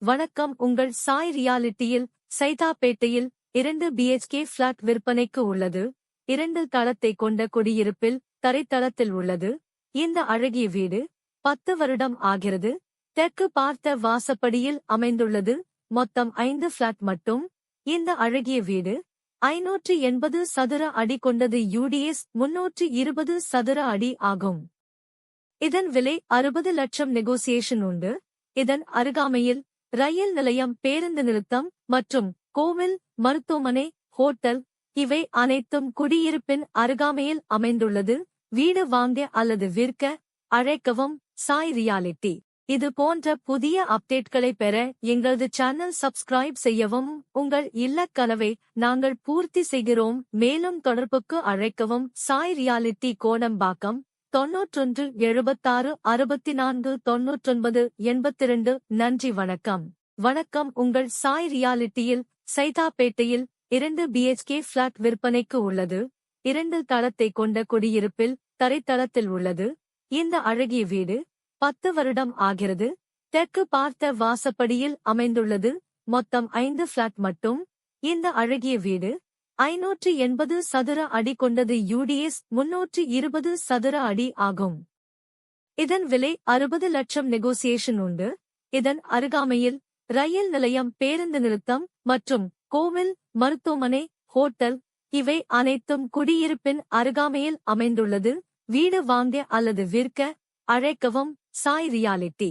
வணக்கம். உங்கள் சாய் ரியாலிட்டியில் சைதாப்பேட்டையில் இரண்டு பிஹெச்கே பிளாட் விற்பனைக்கு உள்ளது. இரண்டு தளத்தை கொண்ட குடியிருப்பில் தரைத்தளத்தில் உள்ளது. இந்த அழகிய வீடு பத்து வருடம் ஆகிறது. தெற்கு பார்த்த வாசப்படியில் அமைந்துள்ளது. மொத்தம் ஐந்து பிளாட் மட்டும். இந்த அழகிய வீடு ஐநூற்று எண்பது சதுர அடி கொண்டது. யூடிஎஸ் முன்னூற்று இருபது சதுர அடி ஆகும். இதன் விலை அறுபது லட்சம் நெகோசியேஷன் உண்டு. இதன் அருகாமையில் ரயில் நிலையம் பேருந்து நிறுத்தம் மற்றும் கோவில் மருத்துவமனை ஹோட்டல் இவை அனைத்தும் குடியிருப்பின் அருகாமையில் அமைந்துள்ளது. வீடு வாங்க அல்லது விற்க அழைக்கவும் சாய் ரியாலிட்டி. இது போன்ற புதிய அப்டேட்களை பெற எங்களது சேனல் சப்ஸ்கிரைப் செய்யவும் உங்கள் இல்லக் கனவை நாங்கள் பூர்த்தி செய்கிறோம். மேலும் தொடர்புக்கு அழைக்கவும் சாய் ரியாலிட்டி கோடம்பாக்கம் தொன்னூற்றொன்று எழுபத்தாறு அறுபத்தி நான்கு தொன்னூற்றொன்பது எண்பத்திரண்டு. நன்றி வணக்கம். வணக்கம் உங்கள் சாய் ரியாலிட்டியில் சைதாப்பேட்டையில் இரண்டு பிஎச்கே பிளாட் விற்பனைக்கு உள்ளது. இரண்டு தளத்தை கொண்ட குடியிருப்பில் தரைத்தளத்தில் உள்ளது. இந்த அழகிய வீடு பத்து வருடம் ஆகிறது. தெற்கு பார்த்த வாசப்படியில் அமைந்துள்ளது. மொத்தம் ஐந்து பிளாட் மட்டும். இந்த அழகிய வீடு ஐநூற்று எண்பது சதுர அடி கொண்டது யூடிஎஸ் முன்னூற்று இருபது சதுர அடி ஆகும். இதன் விலை அறுபது லட்சம் நெகோசியேஷன் உண்டு. இதன் அருகாமையில் ரயில் நிலையம் பேருந்து நிறுத்தம் மற்றும் கோவில் மருத்துவமனை ஹோட்டல் இவை அனைத்தும் குடியிருப்பின் அருகாமையில் அமைந்துள்ளது. வீடு வாங்க அல்லது விற்க அழைக்கவும் சாய் ரியாலிட்டி.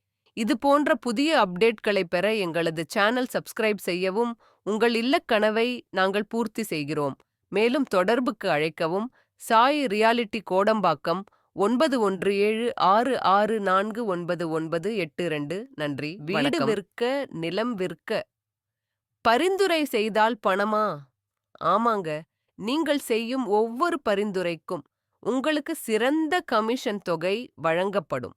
இது போன்ற புதிய அப்டேட்களை பெற எங்களது சேனல் சப்ஸ்கிரைப் செய்யவும் உங்கள் இல்லக் கனவை நாங்கள் பூர்த்தி செய்கிறோம். மேலும் தொடர்புக்கு அழைக்கவும் சாய் ரியாலிட்டி கோடம்பாக்கம் ஒன்பது ஒன்று ஏழு ஆறு ஆறு நான்கு ஒன்பது ஒன்பது எட்டு ரெண்டு. நன்றி வீடு விற்க நிலம் விற்க. பரிந்துரை செய்தால் பணமா? ஆமாங்க நீங்கள் செய்யும் ஒவ்வொரு பரிந்துரைக்கும் உங்களுக்கு சிறந்த கமிஷன் தொகை வழங்கப்படும்.